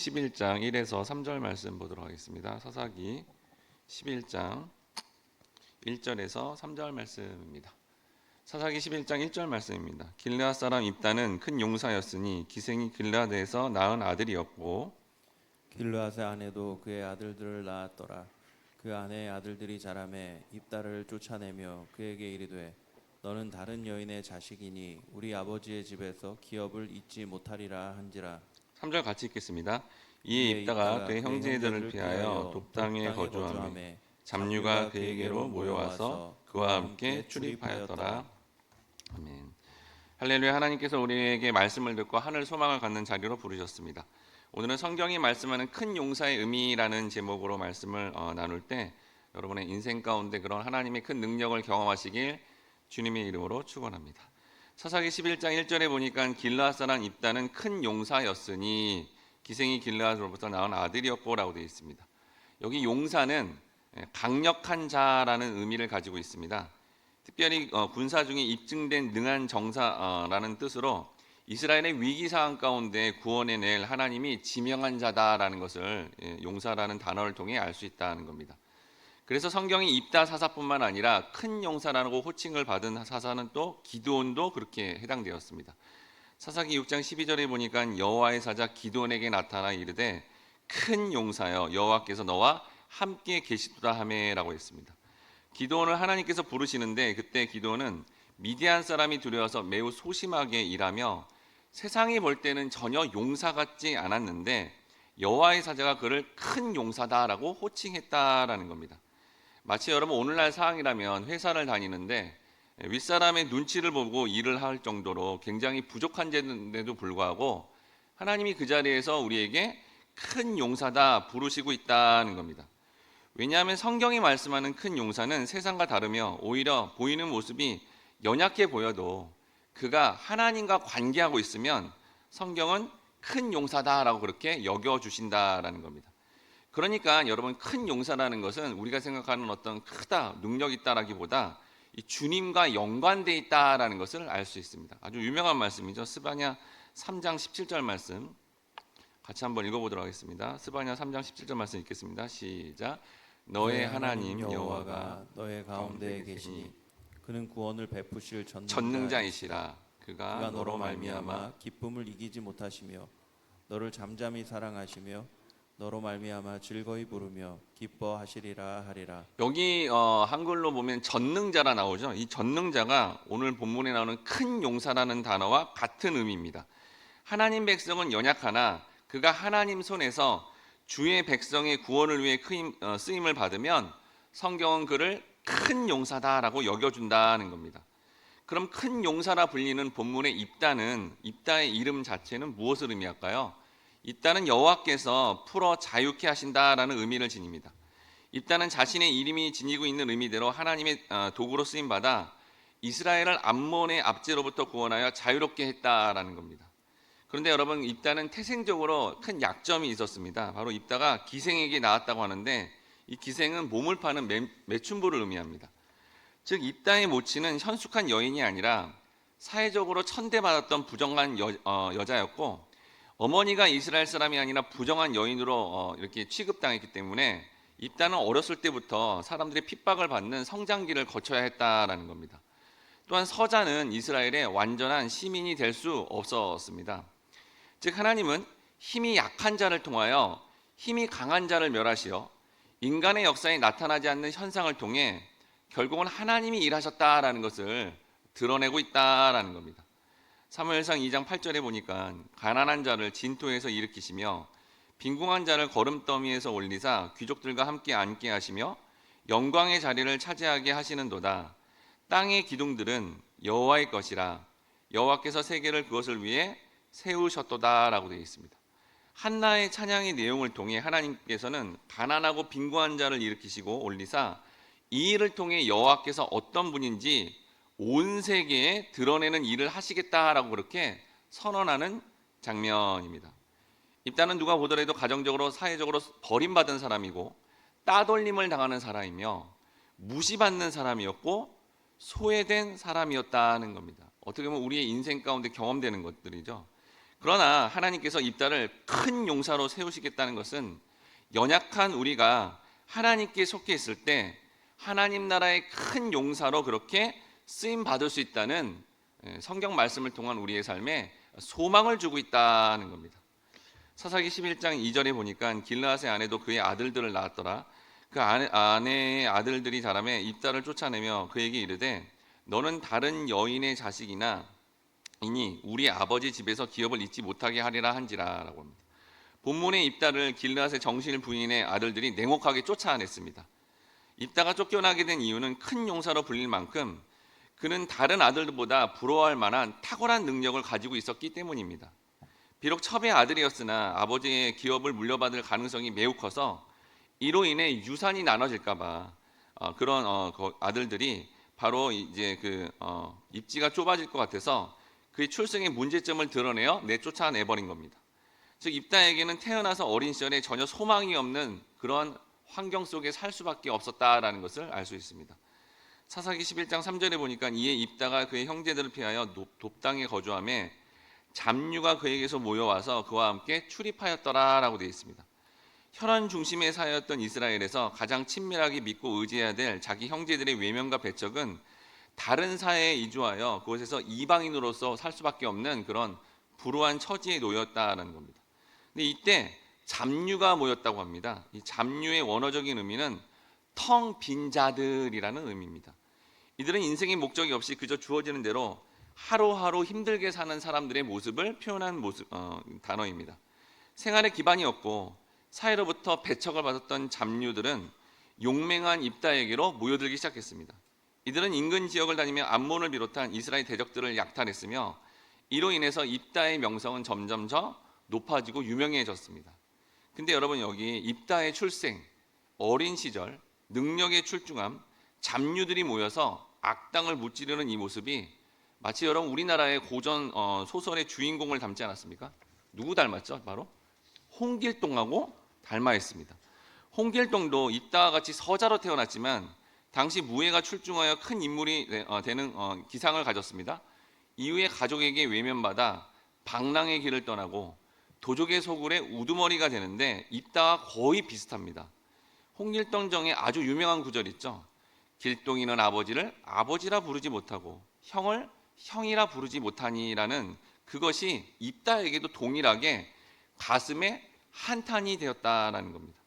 11장 1에서 3절 말씀 보도록 하겠습니다. 사사기 11장 1절에서 3절 말씀입니다. 사사기 11장 1절 말씀입니다. 길르앗 사람 입다는 큰 용사였으니 기생이 길르앗에서 낳은 아들이었고 길르앗의 아내도 그의 아들들을 낳았더라. 그 아내의 아들들이 자라매 입다를 쫓아내며 그에게 이르되 너는 다른 여인의 자식이니 우리 아버지의 집에서 기업을 잊지 못하리라 한지라. 3절 같이 읽겠습니다. 이에 입다가 그의 형제들을 피하여 돕당에 거주하며 잡류가 그에게로 모여와서 그와 함께 출입하였더라. 아멘. 할렐루야 하나님께서 우리에게 말씀을 듣고 하늘 소망을 갖는 자리로 부르셨습니다. 오늘은 성경이 말씀하는 큰 용사의 의미라는 제목으로 말씀을 어, 나눌 때 여러분의 인생 가운데 그런 하나님의 큰 능력을 경험하시길 주님의 이름으로 축원합니다. 사사기 11장 1절에 보니까 길르앗 사람 입다는 큰 용사였으니 기생이 길르앗으로부터 낳은 아들이었고라고 되어 있습니다. 여기 용사는 예, 강력한 자라는 의미를 가지고 있습니다. 특별히 어, 군사 중에 입증된 능한 정사라는 뜻으로 이스라엘의 위기 상황 가운데 구원해낼 하나님이 지명한 자다라는 것을 예, 용사라는 단어를 통해 알 수 있다는 겁니다. 그래서 성경이 입다 사사뿐만 아니라 큰 용사라고 호칭을 받은 사사는 또 기드온도 그렇게 해당되었습니다. 사사기 6장 12절에 보니까 여호와의 사자 기드온에게 나타나 이르되 큰 용사여 여호와께서 너와 함께 계시도다 하매라고 했습니다. 기도원을 하나님께서 부르시는데 그때 기도원은 미디안 사람이 두려워서 매우 소심하게 일하며 세상이 볼 때는 전혀 용사 같지 않았는데 여호와의 사자가 그를 큰 용사다라고 호칭했다라는 겁니다. 마치 여러분 오늘날 상황이라면 회사를 다니는데 윗사람의 눈치를 보고 일을 할 정도로 굉장히 부족한데도 불구하고 하나님이 그 자리에서 우리에게 큰 용사다 부르시고 있다는 겁니다. 왜냐하면 성경이 말씀하는 큰 용사는 세상과 다르며 오히려 보이는 모습이 연약해 보여도 그가 하나님과 관계하고 있으면 성경은 큰 용사다라고 그렇게 여겨 주신다라는 겁니다. 그러니까 여러분 큰 용사라는 것은 우리가 생각하는 어떤 크다 능력 있다라기보다 이 주님과 연관돼 있다라는 것을 알 수 있습니다. 아주 유명한 말씀이죠. 스바냐 3장 17절 말씀 같이 한번 읽어보도록 하겠습니다. 스바냐 3장 17절 말씀 읽겠습니다. 시작. 너의 하나님 여호와가 너의 가운데에 계시니 그는 구원을 베푸실 전능자 전능자이시라. 그가 너로 말미암아 기쁨을 이기지 못하시며 너를 잠잠히 사랑하시며 너로 말미암아 즐거이 부르며 기뻐하시리라 하리라 여기 어, 한글로 보면 전능자라 나오죠. 이 전능자가 오늘 본문에 나오는 큰 용사라는 단어와 같은 의미입니다. 하나님 백성은 연약하나 그가 하나님 손에서 주의 백성의 구원을 위해 어, 쓰임을 받으면 성경은 그를 큰 용사다라고 여겨준다는 겁니다. 그럼 큰 용사라 불리는 본문의 입다는 입다의 이름 자체는 무엇을 의미할까요? 입다는 여호와께서 풀어 자유케 하신다라는 의미를 지닙니다. 입다는 자신의 이름이 지니고 있는 의미대로 하나님의 어, 도구로 쓰임 받아 이스라엘을 암몬의 압제로부터 구원하여 자유롭게 했다라는 겁니다. 그런데 여러분 입다는 태생적으로 큰 약점이 있었습니다. 바로 입다가 기생에게 나왔다고 하는데 이 기생은 몸을 파는 매, 매춘부를 의미합니다. 즉 입다의 모친은 현숙한 여인이 아니라 사회적으로 천대받았던 부정한 여, 어, 여자였고 어머니가 이스라엘 사람이 아니라 부정한 여인으로 어, 이렇게 취급당했기 때문에 입다는 어렸을 때부터 사람들의 핍박을 받는 성장기를 거쳐야 했다라는 겁니다. 또한 서자는 이스라엘의 완전한 시민이 될 수 없었습니다. 즉 하나님은 힘이 약한 자를 통하여 힘이 강한 자를 멸하시어 인간의 역사에 나타나지 않는 현상을 통해 결국은 하나님이 일하셨다라는 것을 드러내고 있다라는 겁니다. 사무엘상 2장 8절에 보니까 가난한 자를 진토에서 일으키시며 빈궁한 자를 걸음더미에서 올리사 귀족들과 함께 앉게 하시며 영광의 자리를 차지하게 하시는도다. 땅의 기둥들은 여호와의 것이라 여호와께서 세계를 그것을 위해 세우셨도다라고 되어 있습니다. 한나의 찬양의 내용을 통해 하나님께서는 가난하고 빈궁한 자를 일으키시고 올리사 이 일을 통해 여호와께서 어떤 분인지 온 세계에 드러내는 일을 하시겠다라고 그렇게 선언하는 장면입니다. 입다는 누가 보더라도 가정적으로 사회적으로 버림받은 사람이고 따돌림을 당하는 사람이며 무시받는 사람이었고 소외된 사람이었다는 겁니다. 어떻게 보면 우리의 인생 가운데 경험되는 것들이죠. 그러나 하나님께서 입다를 큰 용사로 세우시겠다는 것은 연약한 우리가 하나님께 속해 있을 때 하나님 나라의 큰 용사로 그렇게 쓰임 받을 수 있다는 예, 성경 말씀을 통한 우리의 삶에 소망을 주고 있다는 겁니다. 사사기 11장 2절에 보니까 길라앗의 아내도 그의 아들들을 낳았더라. 그 아내, 아내의 아들들이 자라매 입다를 쫓아내며 그에게 이르되 너는 다른 여인의 자식이나 이니 우리 아버지 집에서 기업을 잊지 못하게 하리라 한지라라고 합니다. 본문의 입다를 길라앗의 정실 부인의 아들들이 냉혹하게 쫓아냈습니다. 입다가 쫓겨나게 된 이유는 큰 용사로 불릴 만큼 그는 다른 아들들보다 부러워할 만한 탁월한 능력을 가지고 있었기 때문입니다. 비록 첩의 아들이었으나 아버지의 기업을 물려받을 가능성이 매우 커서 이로 인해 유산이 나눠질까봐 어, 그런 어, 그 아들들이 바로 이제 그 어, 입지가 좁아질 것 같아서 그의 출생의 문제점을 드러내어 내쫓아내 버린 겁니다. 즉 입다에게는 태어나서 어린 시절에 전혀 소망이 없는 그런 환경 속에 살 수밖에 없었다라는 것을 알 수 있습니다. 사사기 11장 3절에 보니까 이에 입다가 그의 형제들을 피하여 높- 돕당에 거주함에 잡류가 그에게서 모여와서 그와 함께 출입하였더라라고 되어 있습니다. 혈연 중심의 사회였던 이스라엘에서 가장 친밀하게 믿고 의지해야 될 자기 형제들의 외면과 배척은 다른 사회에 이주하여 그곳에서 이방인으로서 살 수밖에 없는 그런 불우한 처지에 놓였다는 겁니다. 근데 이때 잡류가 모였다고 합니다. 이 잡류의 원어적인 의미는 텅 빈 자들이라는 의미입니다. 이들은 인생의 목적이 없이 그저 주어지는 대로 하루하루 힘들게 사는 사람들의 모습을 표현한 모습 어, 단어입니다. 생활의 기반이 없고 사회로부터 배척을 받았던 잡류들은 용맹한 입다에게로 모여들기 시작했습니다. 이들은 인근 지역을 다니며 암몬을 비롯한 이스라엘 대적들을 약탈했으며 이로 인해서 입다의 명성은 점점 더 높아지고 유명해졌습니다. 근데 여러분 여기 입다의 출생, 어린 시절, 능력의 출중함, 잡류들이 모여서 악당을 무찌르는 이 모습이 마치 여러분 우리나라의 고전 어, 소설의 주인공을 닮지 않았습니까? 누구 닮았죠? 바로 홍길동하고 닮아 있습니다. 홍길동도 이따와 같이 서자로 태어났지만 당시 무예가 출중하여 큰 인물이 되- 어, 되는 어, 기상을 가졌습니다. 이후에 가족에게 외면받아 방랑의 길을 떠나고 도적의 소굴에 우두머리가 되는데 이따와 거의 비슷합니다. 홍길동정의 아주 유명한 구절 있죠. 길동이는 아버지를 아버지라 부르지 못하고 형을 형이라 부르지 못하니라는 그것이 입다에게도 동일하게 가슴에 한탄이 되었다라는 겁니다.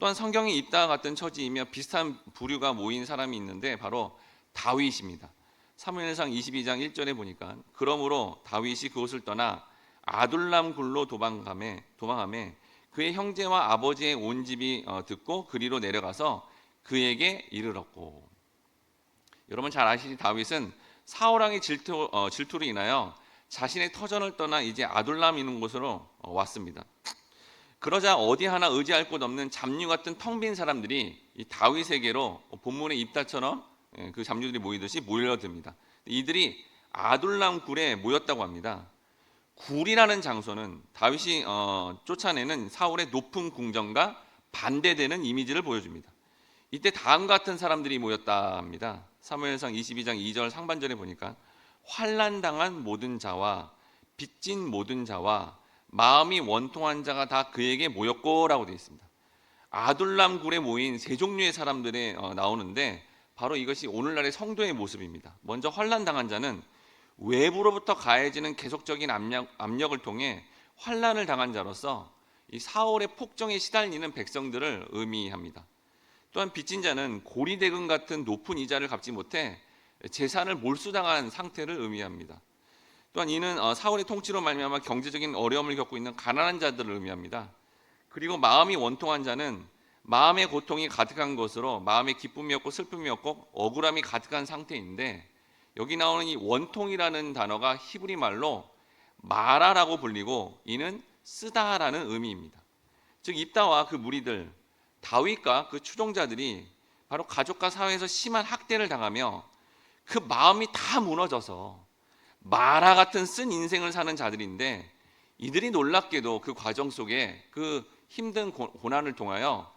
또한 성경에 입다와 같은 처지이며 비슷한 부류가 모인 사람이 있는데 바로 다윗입니다. 사무엘상 22장 1절에 보니까 그러므로 다윗이 그곳을 떠나 아둘람 굴로 도망함에 도망함에 그의 형제와 아버지의 온 집이 어, 듣고 그리로 내려가서 그에게 이르렀고 여러분 잘 아시지 다윗은 사울 왕의 질투 어, 질투로 인하여 자신의 터전을 떠나 이제 아둘람 있는 곳으로 어, 왔습니다. 그러자 어디 하나 의지할 곳 없는 잡류 같은 텅 빈 사람들이 이 다윗에게로 본문의 입다처럼 예, 그 잡류들이 모이듯이 몰려듭니다. 이들이 아둘람 굴에 모였다고 합니다. 굴이라는 장소는 다윗이 어, 쫓아내는 사울의 높은 궁정과 반대되는 이미지를 보여줍니다. 이때 다음 같은 사람들이 모였다 합니다. 사무엘상 22장 2절 상반절에 보니까 환난 당한 모든 자와 빚진 모든 자와 마음이 원통한 자가 다 그에게 모였고라고 되어 있습니다. 아둘람 굴에 모인 세 종류의 사람들이 어, 나오는데 바로 이것이 오늘날의 성도의 모습입니다. 먼저 환난 당한 자는 외부로부터 가해지는 계속적인 압력, 압력을 통해 환난을 당한 자로서 이 사울의 폭정에 시달리는 백성들을 의미합니다. 또한 빚진 자는 고리대금 같은 높은 이자를 갚지 못해 재산을 몰수당한 상태를 의미합니다. 또한 이는 어, 사울의 통치로 말미암아 경제적인 어려움을 겪고 있는 가난한 자들을 의미합니다. 그리고 마음이 원통한 자는 마음의 고통이 가득한 것으로 마음의 기쁨이 없고 슬픔이 없고 억울함이 가득한 상태인데 여기 나오는 이 원통이라는 단어가 히브리 말로 마라라고 불리고 이는 쓰다라는 의미입니다. 즉 입다와 그 무리들 다윗과 그 추종자들이 바로 가족과 사회에서 심한 학대를 당하며 그 마음이 다 무너져서 마라 같은 쓴 인생을 사는 자들인데 이들이 놀랍게도 그 과정 속에 그 힘든 고- 고난을 통하여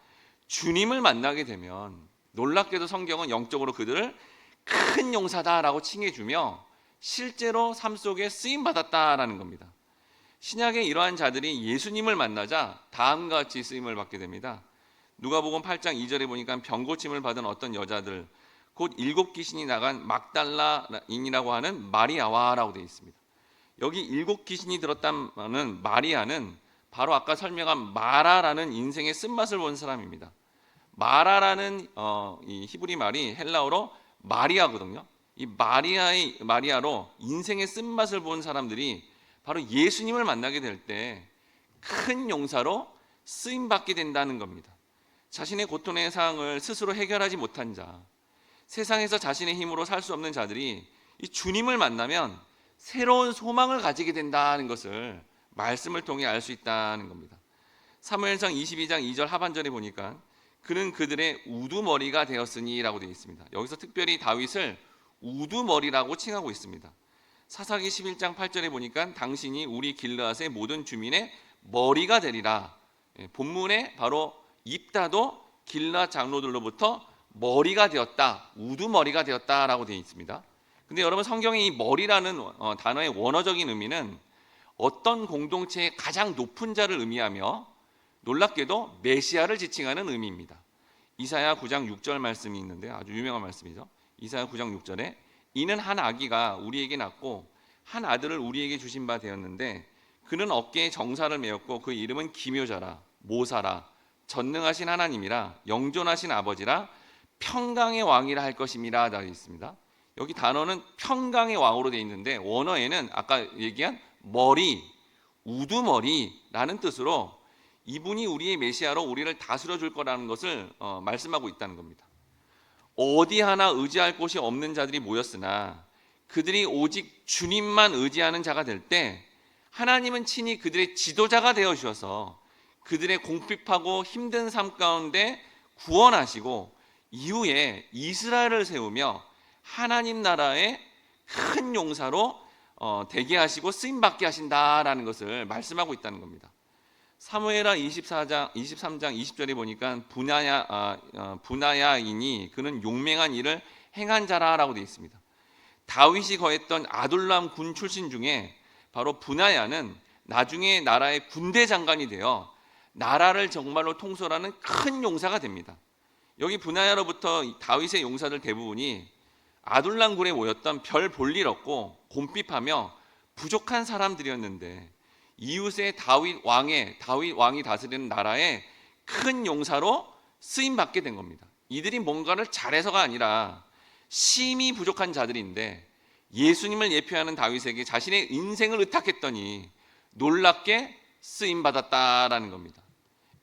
주님을 만나게 되면 놀랍게도 성경은 영적으로 그들을 큰 용사다라고 칭해주며 실제로 삶 속에 쓰임 받았다라는 겁니다. 신약의 이러한 자들이 예수님을 만나자 다음과 같이 쓰임을 받게 됩니다. 누가복음 8장 2절에 보니까 병고침을 받은 어떤 여자들 곧 일곱 귀신이 나간 막달라인이라고 하는 마리아와라고 되어 있습니다. 여기 일곱 귀신이 들었다는 마리아는 바로 아까 설명한 마라라는 인생의 쓴맛을 본 사람입니다. 마라라는 어, 이 히브리 말이 헬라어로 마리아거든요. 이 마리아의 마리아로 인생의 쓴맛을 본 사람들이 바로 예수님을 만나게 될 때 큰 용사로 쓰임 받게 된다는 겁니다. 자신의 고통의 상황을 스스로 해결하지 못한 자, 세상에서 자신의 힘으로 살 수 없는 자들이 이 주님을 만나면 새로운 소망을 가지게 된다는 것을 말씀을 통해 알 수 있다는 겁니다. 사무엘상 22장 2절 하반절에 보니까 그는 그들의 우두머리가 되었으니라고 되어 있습니다. 여기서 특별히 다윗을 우두머리라고 칭하고 있습니다. 사사기 11장 8절에 보니까 당신이 우리 길르앗의 모든 주민의 머리가 되리라. 예, 본문에 바로 입다도 길르앗 장로들로부터 머리가 되었다, 우두머리가 되었다라고 되어 있습니다. 근데 여러분 성경의 이 머리라는 어, 단어의 원어적인 의미는 어떤 공동체의 가장 높은 자를 의미하며 놀랍게도 메시아를 지칭하는 의미입니다. 이사야 9장 6절 말씀이 있는데 아주 유명한 말씀이죠. 이사야 9장 6절에 이는 한 아기가 우리에게 낳고 한 아들을 우리에게 주신 바 되었는데 그는 어깨에 정사를 메었고 그 이름은 기묘자라 모사라 전능하신 하나님이라 영존하신 아버지라 평강의 왕이라 할 것임이라 되어 있습니다. 여기 단어는 평강의 왕으로 되어 있는데 원어에는 아까 얘기한 머리, 우두머리라는 뜻으로 이분이 우리의 메시아로 우리를 다스려 줄 거라는 것을 어, 말씀하고 있다는 겁니다. 어디 하나 의지할 곳이 없는 자들이 모였으나 그들이 오직 주님만 의지하는 자가 될 때 하나님은 친히 그들의 지도자가 되어 주셔서 그들의 공핍하고 힘든 삶 가운데 구원하시고 이후에 이스라엘을 세우며 하나님 나라의 큰 용사로 어, 되게 하시고 쓰임 받게 하신다라는 것을 말씀하고 있다는 겁니다. 사무엘하 24장 23장 20절에 보니까 분야야 아, 어, 분야야인이 그는 용맹한 일을 행한 자라라고 되어 있습니다. 다윗이 거했던 아둘람 군 출신 중에 바로 분야야는 나중에 나라의 군대 장관이 되어 나라를 정말로 통솔하는 큰 용사가 됩니다. 여기 분야야로부터 다윗의 용사들 대부분이 아둘람굴에 모였던 별 볼 일 없고 곰핍하며 부족한 사람들이었는데 이웃의 다윗 왕의 다윗 왕이 다스리는 나라에 큰 용사로 쓰임 받게 된 겁니다. 이들이 뭔가를 잘해서가 아니라 심히 부족한 자들인데 예수님을 예표하는 다윗에게 자신의 인생을 의탁했더니 놀랍게 쓰임 받았다라는 겁니다.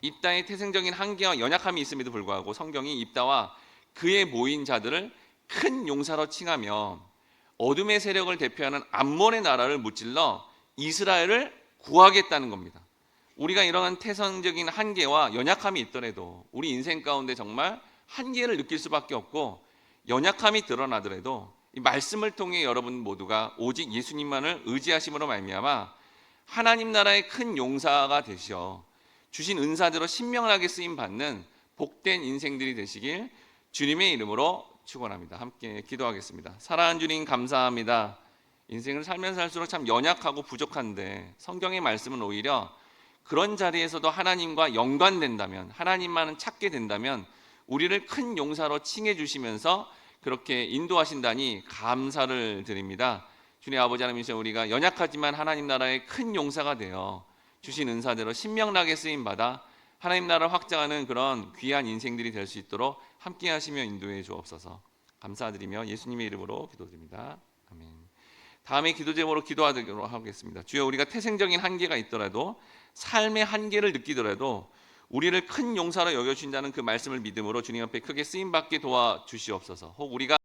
입다의 태생적인 한계와 연약함이 있음에도 불구하고 성경이 입다와 그의 모인 자들을 큰 용사로 칭하며 어둠의 세력을 대표하는 암몬의 나라를 무찔러 이스라엘을 구하겠다는 겁니다. 우리가 이러한 태생적인 한계와 연약함이 있더라도 우리 인생 가운데 정말 한계를 느낄 수밖에 없고 연약함이 드러나더라도 이 말씀을 통해 여러분 모두가 오직 예수님만을 의지하심으로 말미암아 하나님 나라의 큰 용사가 되시어 주신 은사대로 신명하게 쓰임 받는 복된 인생들이 되시길 주님의 이름으로 축원합니다. 함께 기도하겠습니다. 사랑하는 주님 감사합니다. 인생을 살면 살수록 참 연약하고 부족한데 성경의 말씀은 오히려 그런 자리에서도 하나님과 연관된다면 하나님만은 찾게 된다면 우리를 큰 용사로 칭해 주시면서 그렇게 인도하신다니 감사를 드립니다. 주님 아버지 하나님이신 우리가 연약하지만 하나님 나라의 큰 용사가 되어 주신 은사대로 신명나게 쓰임 받아 하나님 나라를 확장하는 그런 귀한 인생들이 될 수 있도록 함께 하시며 인도해 주옵소서. 감사드리며 예수님의 이름으로 기도드립니다. 아멘. 다음에 기도 제목으로 기도하도록 하겠습니다. 주여 우리가 태생적인 한계가 있더라도 삶의 한계를 느끼더라도 우리를 큰 용사로 여겨 주신다는 그 말씀을 믿음으로 주님 앞에 크게 쓰임 받게 도와 주시옵소서. 혹 우리가